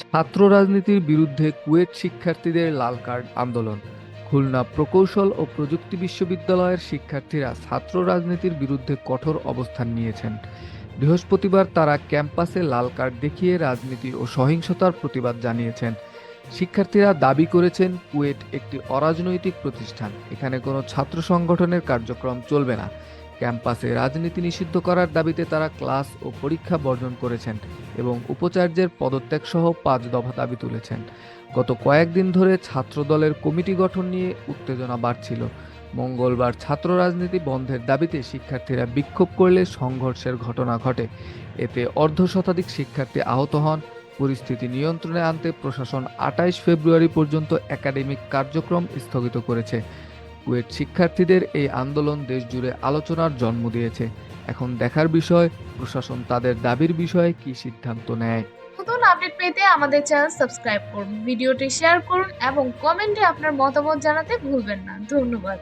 ছাত্র রাজনীতির বিরুদ্ধে কুয়েট শিক্ষার্থীদের লাল কার্ড আন্দোলন। খুলনা প্রকৌশল ও প্রযুক্তি বিশ্ববিদ্যালয়ের শিক্ষার্থীরা ছাত্র রাজনীতির বিরুদ্ধে কঠোর অবস্থান নিয়েছেন। বৃহস্পতিবার তারা ক্যাম্পাসে লাল কার্ড দেখিয়ে রাজনীতি ও সহিংসতার প্রতিবাদ জানিয়েছেন। শিক্ষার্থীরা দাবি করেছেন, কুয়েট একটি অরাজনৈতিক প্রতিষ্ঠান। এখানে কোনো ছাত্র সংগঠনের কার্যক্রম চলবে না। ক্যাম্পাসে রাজনীতি নিষিদ্ধ করার দাবিতে তারা ক্লাস ও পরীক্ষা বর্জন করেছেন এবং উপাচার্যের পদত্যাগ সহ পাঁচ দফা দাবি তুলেছেন। গত কয়েকদিন ধরে ছাত্র দলের কমিটি গঠন নিয়ে উত্তেজনা বাড়ছিল। মঙ্গলবার ছাত্র রাজনীতি বন্ধের দাবিতে শিক্ষার্থীরা বিক্ষোভ করলে সংঘর্ষের ঘটনা ঘটে। এতে অর্ধ শতাধিক শিক্ষার্থী আহত হন। পরিস্থিতি নিয়ন্ত্রণে আনতে প্রশাসন আটাইশ ফেব্রুয়ারি পর্যন্ত একাডেমিক কার্যক্রম স্থগিত করেছে। কুয়েট শিক্ষার্থীদের এই আন্দোলন দেশ জুড়ে আলোচনার জন্ম দিয়েছে। এখন দেখার বিষয়, প্রশাসন তাদের দাবির বিষয়ে কি সিদ্ধান্ত নেয়। নতুন আপডেট পেতে আমাদের চ্যানেল সাবস্ক্রাইব করুন। ভিডিওটি শেয়ার করুন এবং কমেন্টে আপনার মতামত জানাতে ভুলবেন না। ধন্যবাদ।